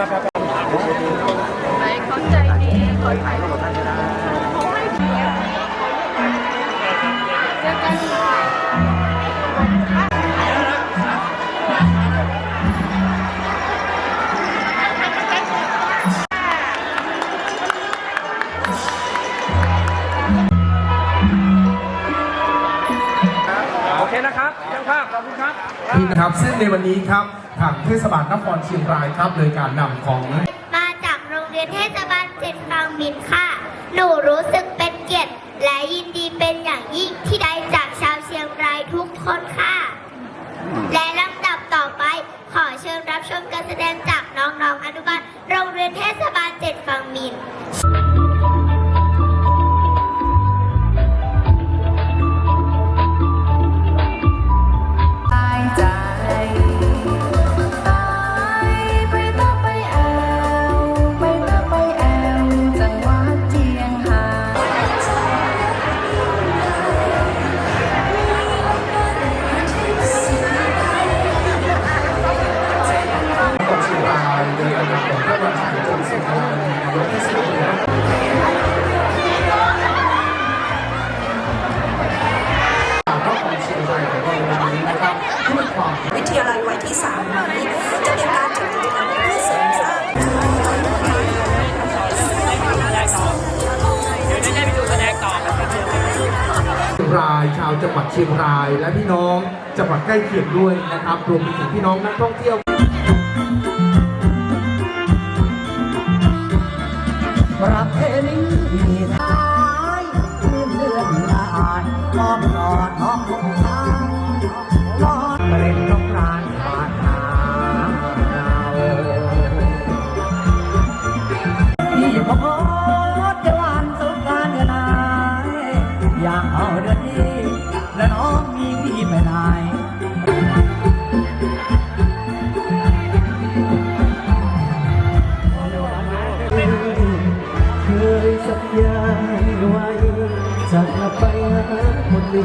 ไหนเขาใจดีขอถ่ายรูปเขาให้เกีเจอกันโอเคนะครับช่างภาพขอบคุณครับนี่นะครับซึ่งในวันนี้ครับ ทางเทศบาลนครเชียงรายครับโดยการนำของมาจากโรงเรียนเทศบาลเจ็ดฟางมินค่ะ หนูรู้สึกเป็นเกียรติ และยินดีเป็นอย่างยิ่งที่ได้จากชาวเชียงรายทุกคนค่ะ และลำดับต่อไปขอเชิญรับชมการแสดงจากน้องๆอนุบาลโรงเรียนเทศบาลเจ็ดฟางมิน 3นี้จะเป็นการจัดกิจกรรมเพื่อเสริมสร้างเชียงรายชาวจังหวัดเชียงราย และพี่น้องจังหวัดใกล้เคียงด้วยนะครับรวมไปถึงพี่น้องนักท่องเที่ยวประเพณี อยากเอาเรืองนี้และน้องมีพี่ไม่ได้เคยสัญญาไว้จะกลับไปหาคนดี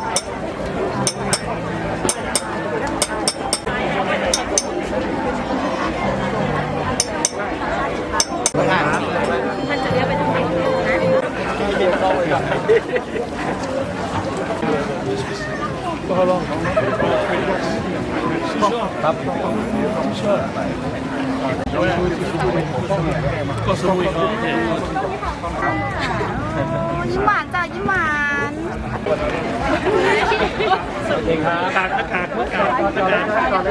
หวานจ้ะยิ้มหวานกาดอากาศเมื่อกาดอากาศ